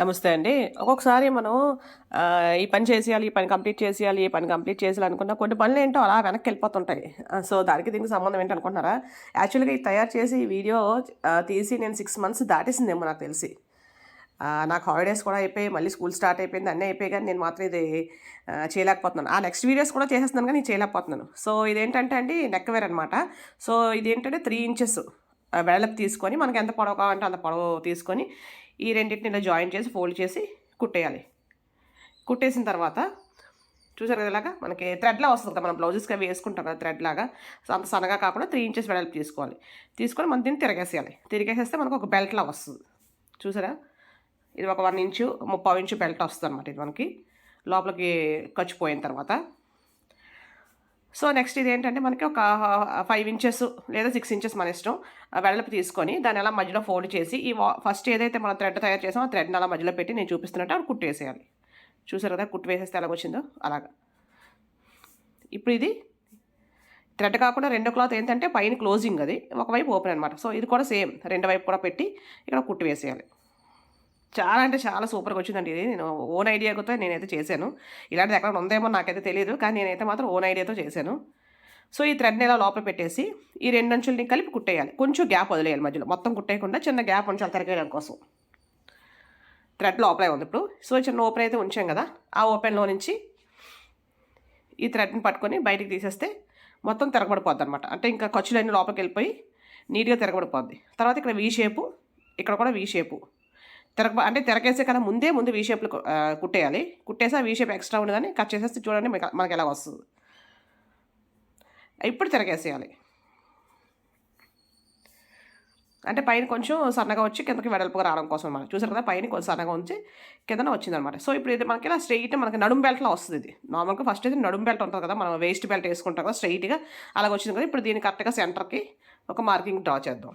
నమస్తే అండి. ఒక్కొక్కసారి మనం ఈ పని చేసేయాలి ఈ పని కంప్లీట్ చేసేయాలి ఈ పని కంప్లీట్ చేసేయాలి అనుకున్న కొన్ని పనులు ఏంటో అలా వెనక్కి వెళ్ళిపోతుంటాయి సో దానికి దీనికి సంబంధం ఏంటి అనుకుంటున్నారా? యాక్చువల్గా ఇది తయారు చేసి ఈ వీడియో తీసి నేను సిక్స్ మంత్స్ దాటేసిందేమో నాకు తెలిసి. నాకు హాలిడేస్ కూడా అయిపోయి మళ్ళీ స్కూల్ స్టార్ట్ అయిపోయింది అన్నీ అయిపోయి కానీ నేను మాత్రం ఇది చేయలేకపోతున్నాను. ఆ నెక్స్ట్ వీడియోస్ కూడా చేసేస్తున్నాను కానీ చేయలేకపోతున్నాను. సో ఇదేంటంటే అండి నెక్ వేర్ అనమాట సో ఇదేంటంటే త్రీ ఇంచెస్ వెడల్పు తీసుకొని మనకి ఎంత పొడవు కావాలంటే అంత పొడవు తీసుకొని ఈ రెండింటిని ఇలా జాయిన్ చేసి ఫోల్డ్ చేసి కుట్టేయాలి. కుట్టేసిన తర్వాత చూసారు కదా ఇలాగా మనకి థ్రెడ్లా వస్తుంది కదా మనం బ్లౌజెస్కి అవి వేసుకుంటాం కదా థ్రెడ్ లాగా. అంత సన్నగా కాకుండా త్రీ ఇంచెస్ వెడల్పు తీసుకోవాలి. తీసుకొని మనం దీన్ని తిరగేసేయాలి. తిరిగేసేస్తే మనకు ఒక బెల్ట్లా వస్తుంది. చూసారా? ఇది ఒక వన్ ఇంచు ముప్పై ఇంచు బెల్ట్ వస్తుంది అనమాట ఇది మనకి. లోపలికి ఖర్చు పోయిన తర్వాత సో నెక్స్ట్ ఇది ఏంటంటే మనకి ఒక ఫైవ్ ఇంచెస్ లేదా సిక్స్ ఇంచెస్ మన ఇష్టం ఆ వెడల్పు తీసుకొని దాన్ని అలా మధ్యలో ఫోల్డ్ చేసి ఈ ఫస్ట్ ఏదైతే మనం థ్రెడ్ తయారు చేసామో ఆ థ్రెడ్ని అలా మధ్యలో పెట్టి నేను చూపిస్తున్నట్టు కుట్టు కుట్టేసేయాలి. చూసారు కదా కుట్టు వేసేస్తే ఎలాగొచ్చిందో అలాగా. ఇప్పుడు ఇది థ్రెడ్ కాకుండా రెండో క్లాత్ ఏంటంటే పైన క్లోజింగ్ అది ఒకవైపు ఓపెన్ అనమాట సో ఇది కూడా సేమ్ రెండు వైపు కూడా పెట్టి ఇక్కడ కుట్టు వేసేయాలి. చాలా అంటే చాలా సూపర్గా వచ్చిందండి ఇది. నేను ఓన్ ఐడియాతో నేనైతే చేశాను. ఇలాంటిది ఎక్కడ ఉందేమో నాకైతే తెలియదు కానీ నేనైతే మాత్రం ఓన్ ఐడియాతో చేశాను. సో ఈ థ్రెడ్ని ఇలా లోపల పెట్టేసి ఈ రెండు అంచుల్ని కలిపి కుట్టేయాలి. కొంచెం గ్యాప్ వదిలేయాలి మధ్యలో. మొత్తం కుట్టేయకుండా చిన్న గ్యాప్ ఉంచాలి తిరగేయడం కోసం. థ్రెడ్ లోపలే ఉంది ఇప్పుడు. సో చిన్న ఓపెన్ అయితే ఉంచాం కదా ఆ ఓపెన్లో నుంచి ఈ థ్రెడ్ని పట్టుకొని బయటికి తీసేస్తే మొత్తం తిరగబడిపోద్ది అనమాట అంటే ఇంకా ఖర్చులన్నీ లోపలికి వెళ్ళిపోయి నీట్గా తిరగబడిపోద్ది. తర్వాత ఇక్కడ వీ షేపు ఇక్కడ కూడా వీ షేపు తిరగ అంటే తిరగేసే కన్నా ముందే ముందు వీ షేప్లో కుట్టేయాలి. కుట్టేసి ఆ వీ షేప్ ఎక్స్ట్రా ఉండదని కట్ చేసేస్తే చూడండి మనకి ఎలా వస్తుంది. ఇప్పుడు తిరగేసేయాలి అంటే పైన కొంచెం సన్నగా వచ్చి కిందకి వెడల్పుగా రావడం కోసం అనమాట చూసారు కదా పైన కొంచెం సన్నగా ఉంచి కిందన వచ్చిందనమాట సో ఇప్పుడు ఇది మనకి ఇలా స్ట్రైట్ మనకి నడుం బెల్ట్లో వస్తుంది ఇది. నార్మల్గా ఫస్ట్ అయితే నడుం బెల్ట్ ఉంటుంది కదా మనం వేస్ట్ బెల్ట్ వేసుకుంటాం కదా స్ట్రైట్గా అలాగ వచ్చింది కదా ఇప్పుడు దీన్ని కరెక్ట్గా సెంటర్కి ఒక మార్కింగ్ డ్రా చేద్దాం.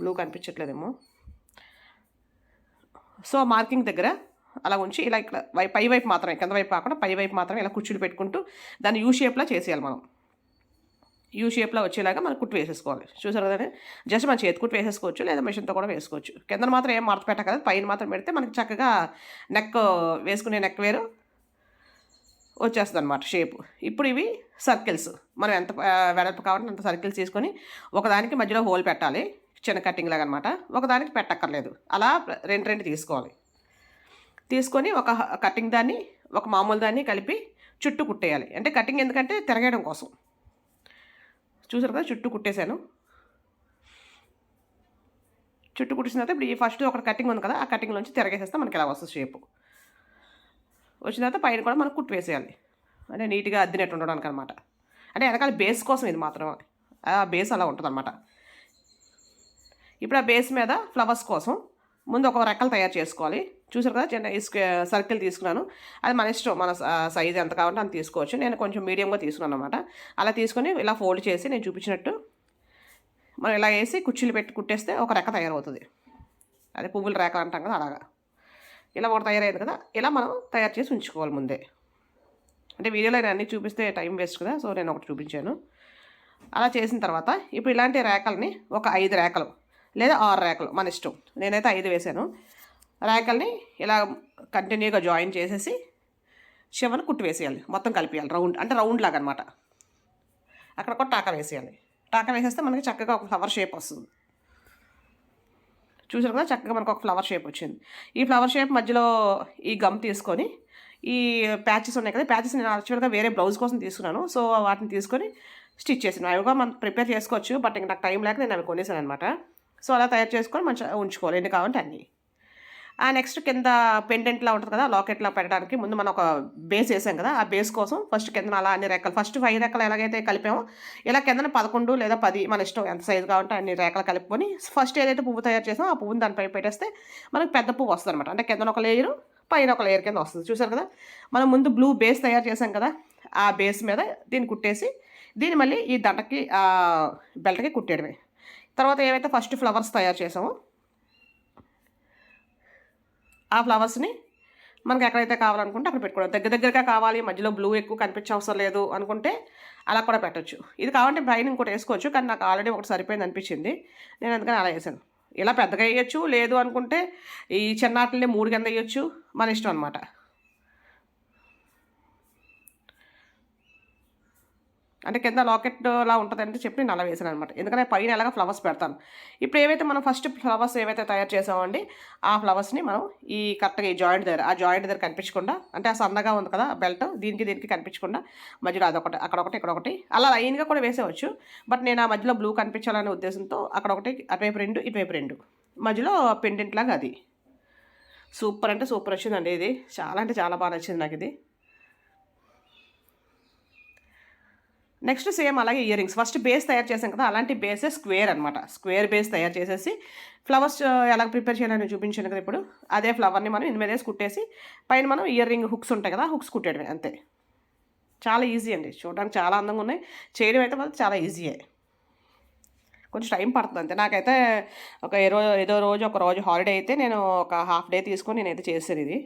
బ్లూ కనిపించట్లేదేమో. సో మార్కింగ్ దగ్గర అలా ఉంచి ఇలా ఇక్కడ వై పై వైపు మాత్రమే కింద వైపు కాకుండా పై వైపు మాత్రమే ఇలా కుర్చీలు పెట్టుకుంటూ దాన్ని యూ షేప్లో చేసేయాలి మనం. యూ షేప్లో వచ్చేలాగా మనం కుట్టు వేసేసుకోవాలి. చూసారు కదా జస్ట్ మన చేతి కుట్టు వేసేసుకోవచ్చు లేదా మిషన్తో కూడా వేసుకోవచ్చు. కింద మాత్రం ఏం మడత పెట్టకలేదు పైన మాత్రం పెడితే మనకి చక్కగా నెక్ వేసుకునే నెక్ వేరు వచ్చేస్తుంది అనమాట షేప్. ఇప్పుడు ఇవి సర్కిల్స్. మనం ఎంత వెడల్పు కావాలంటే అంత సర్కిల్స్ తీసుకొని ఒకదానికి మధ్యలో హోల్ పెట్టాలి. చిన్న కట్టింగ్ లాగా అనమాట ఒకదానికి పెట్టక్కర్లేదు. అలా రెండు రెండు తీసుకోవాలి. తీసుకొని ఒక కటింగ్ దాన్ని ఒక మామూలు దాన్ని కలిపి చుట్టూ కుట్టేయాలి. అంటే కటింగ్ ఎందుకంటే తిరగేయడం కోసం. చూసారు కదా చుట్టూ కుట్టేశాను. చుట్టూ కుట్టిన తర్వాత ఇప్పుడు ఈ ఫస్ట్ ఒక కటింగ్ ఉంది కదా ఆ కటింగ్ నుంచి తిరగేసేస్తే మనకి ఇలా వస్తుంది షేపు. వచ్చిన తర్వాత పైన కూడా మనం కుట్టు వేసేయాలి. అంటే నీట్గా అద్దినట్టు ఉండడానికి అనమాట అంటే వెనకాల బేస్ కోసం ఇది మాత్రం ఆ బేస్ అలా ఉంటుంది అనమాట ఇప్పుడు ఆ బేస్ మీద ఫ్లవర్స్ కోసం ముందు ఒక రెక్కలు తయారు చేసుకోవాలి. చూసారు కదా చిన్న సర్కిల్ తీసుకున్నాను. అది మన ఇష్టం మన సైజ్ ఎంత కావాలంటే అంత తీసుకోవచ్చు. నేను కొంచెం మీడియంగా తీసుకున్నాను అనమాట అలా తీసుకొని ఇలా ఫోల్డ్ చేసి నేను చూపించినట్టు మనం ఇలా వేసి కుర్చీలు పెట్టి కుట్టేస్తే ఒక రెక్క తయారవుతుంది. అదే పువ్వుల రేఖ అంటాం కదా అలాగా. ఇలా ఒకటి తయారయ్యేది కదా ఇలా మనం తయారు చేసి ఉంచుకోవాలి ముందే. అంటే వీడియోలో నేను అన్నీ చూపిస్తే టైం వేస్ట్ కదా సో నేను ఒకటి చూపించాను. అలా చేసిన తర్వాత ఇప్పుడు ఇలాంటి రేఖల్ని ఒక ఐదు రేఖలు లేదా ఆరు రేకలు మన ఇష్టం. నేనైతే ఐదు వేసాను. రేకల్ని ఇలా కంటిన్యూగా జాయిన్ చేసేసి చివరిని కుట్టు వేసేయాలి. మొత్తం కలిపేయాలి. రౌండ్ అంటే రౌండ్ లాగా అనమాట అక్కడ కూడా టాకా వేసేయాలి. టాకా వేసేస్తే మనకి చక్కగా ఒక ఫ్లవర్ షేప్ వస్తుంది. చూసారు కదా చక్కగా మనకు ఒక ఫ్లవర్ షేప్ వచ్చింది. ఈ ఫ్లవర్ షేప్ మధ్యలో ఈ గమ్ తీసుకొని ఈ ప్యాచెస్ ఉన్నాయి కదా ప్యాచెస్ నేను యాక్చువల్గా వేరే బ్లౌజ్ కోసం తీసుకున్నాను. సో వాటిని తీసుకొని స్టిచ్ చేసాను అవి కూడా మనం ప్రిపేర్ చేసుకోవచ్చు బట్ ఇంకా నాకు టైం లేక నేను అవి కొనేసాను అనమాట సో అలా తయారు చేసుకొని మంచిగా ఉంచుకోవాలి. ఎన్ని కావాలంటే అన్నీ. ఆ నెక్స్ట్ కింద పెండెంట్లా ఉంటుంది కదా లాకెట్లా పెట్టడానికి ముందు మనం ఒక బేస్ వేసాం కదా ఆ బేస్ కోసం ఫస్ట్ కింద అలా అన్ని రేఖలు ఫస్ట్ ఫైవ్ రెక్కలు ఎలాగైతే కలిపామో ఇలా కిందన పదకొండు లేదా పది మన ఇష్టం ఎంత సైజు కావాలంటే అన్ని రేఖలు కలుపుకొని ఫస్ట్ ఏదైతే పువ్వు తయారు చేసామో ఆ పువ్వుని దానిపై పెట్టేస్తే మనకి పెద్ద పువ్వు వస్తుంది అనమాట అంటే కిందన ఒక లేయరు పైన ఒక లేయర్ కింద వస్తుంది. చూసారు కదా? మనం ముందు బ్లూ బేస్ తయారు చేసాం కదా ఆ బేస్ మీద దీన్ని కుట్టేసి దీన్ని మళ్ళీ ఈ దండకి బెల్ట్కి కుట్టేయడమే. తర్వాత ఏవైతే ఫస్ట్ ఫ్లవర్స్ తయారు చేసామో ఆ ఫ్లవర్స్ని మనకి ఎక్కడైతే కావాలనుకుంటే అక్కడ పెట్టుకోవడం. దగ్గర దగ్గరగా కావాలి మధ్యలో బ్లూ ఎక్కువ కనిపించే అవసరం లేదు అనుకుంటే అలా కూడా పెట్టచ్చు. ఇది కావాలంటే పైన ఇంకోటి వేసుకోవచ్చు కానీ నాకు ఆల్రెడీ ఒకటి సరిపోయింది అనిపించింది. నేను అందుకని అలా వేసాను ఇలా పెద్దగా వేయచ్చు లేదు అనుకుంటే ఈ చిన్నాటిని మూడు కింద వేయచ్చు మన ఇష్టం అనమాట అంటే కింద లాకెట్ ఉంటుందంటే చెప్పి నేను అలా వేసాను అనమాట ఎందుకంటే పైన ఎలాగ ఫ్లవర్స్ పెడతాను. ఇప్పుడు ఏవైతే మనం ఫస్ట్ ఫ్లవర్స్ ఏవైతే తయారు చేసామండి ఆ ఫ్లవర్స్ని మనం ఈ కరెక్ట్గా ఈ జాయింట్ దగ్గర ఆ జాయింట్ దగ్గర కనిపించకుండా అంటే ఆ సన్నగా ఉంది కదా బెల్ట్ దీనికి దీనికి కనిపించకుండా మధ్యలో అదొకటి అక్కడ ఒకటి ఇక్కడ ఒకటి అలా లైన్గా కూడా వేసేవచ్చు. బట్ నేను ఆ మధ్యలో బ్లూ కనిపించాలనే ఉద్దేశంతో అక్కడ ఒకటి అటువైపు రెండు ఇటువైపు రెండు. మధ్యలో పెండెంట్ లాగా అది. సూపర్ అంటే సూపర్ వచ్చిందండి ఇది. చాలా అంటే చాలా బాగా నచ్చింది నాకు ఇది నెక్స్ట్ సేమ్ అలాగే ఇయర్ రింగ్స్ ఫస్ట్ బేస్ తయారు చేసాం కదా అలాంటి బేసే స్క్వేర్ అనమాట స్క్వేర్ బేస్ తయారు చేసేసి ఫ్లవర్స్ ఎలా ప్రిపేర్ చేయాలని చూపించాను కదా ఇప్పుడు అదే ఫ్లవర్ని మనం ఇన్ని వేసి కుట్టేసి పైన మనం ఇయర్ రింగ్ హుక్స్ ఉంటాయి కదా హుక్స్ కుట్టేయడమే అంతే. చాలా ఈజీ అండి. చూడడానికి చాలా అందంగా ఉన్నాయి. చేయడం అయితే మాత్రం చాలా ఈజీయే కొంచెం టైం పడుతుంది అంతే. నాకైతే ఒక ఏదో ఏదో రోజు ఒక రోజు హాలిడే అయితే నేను ఒక హాఫ్ డే తీసుకొని నేనైతే చేశాను ఇది.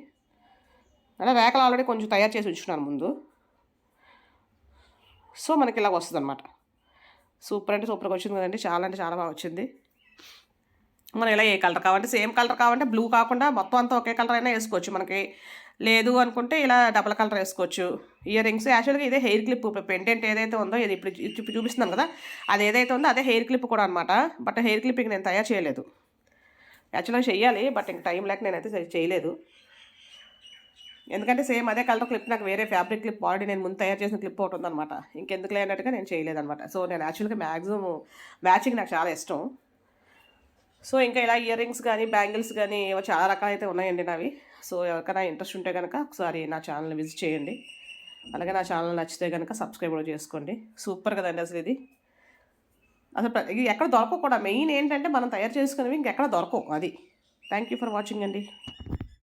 అలా రేఖలు ఆల్రెడీ కొంచెం తయారు చేసి ఉంచున్నాను ముందు. సో మనకి ఇలాగ వస్తుంది అనమాట సూపర్ అంటే సూపర్గా వచ్చింది కదండి. చాలా అంటే చాలా బాగా వచ్చింది. మనం ఇలా ఏ కలర్ కావాలంటే సేమ్ కలర్ కావాలంటే బ్లూ కాకుండా మొత్తం అంతా ఒకే కలర్ అయినా వేసుకోవచ్చు మనకి. లేదు అనుకుంటే ఇలా డబల్ కలర్ వేసుకోవచ్చు. ఇయర్ రింగ్స్ యాక్చువల్గా ఇదే హెయిర్ క్లిప్ పెండెంట్ ఏదైతే ఉందో ఇది ఇప్పుడు చూపిస్తున్నాను కదా. అది ఏదైతే ఉందో అదే హెయిర్ క్లిప్ కూడా అనమాట బట్ హెయిర్ క్లిప్ నేను తయారు చేయలేదు. యాక్చువల్గా చేయాలి బట్ ఇంక టైం లేక నేనైతే చేయలేదు. ఎందుకంటే సేమ్ అదే కలర్ క్లిప్ నాకు వేరే ఫ్యాబ్రిక్ క్లిప్ ఆల్రెడీ నేను ముందు తయారు చేసిన క్లిప్ ఒకటి ఉందన్నమాట. ఇంకెందుకు లేనట్టుగా నేను చేయలేదన్నమాట. సో నేను యాక్చువల్గా మ్యాక్సిమం మ్యాచింగ్ నాకు చాలా ఇష్టం. సో ఇంకా ఇలా ఇయర్ రింగ్స్ కానీ బ్యాంగిల్స్ కానీ ఏవో చాలా రకాలైతే ఉన్నాయండి నావి. సో ఎవరికైనా ఇంట్రెస్ట్ ఉంటే కనుక ఒకసారి నా ఛానల్ని విజిట్ చేయండి. అలాగే నా ఛానల్ నచ్చితే కనుక సబ్స్క్రైబ్ కూడా చేసుకోండి. సూపర్ కదండి అసలు ఇది. అసలు ఇది ఎక్కడ దొరకకూడదు మెయిన్ ఏంటంటే మనం తయారు చేసుకునేవి ఇంకెక్కడ దొరకవు. అది. థ్యాంక్ యూ ఫర్ వాచింగ్ అండి.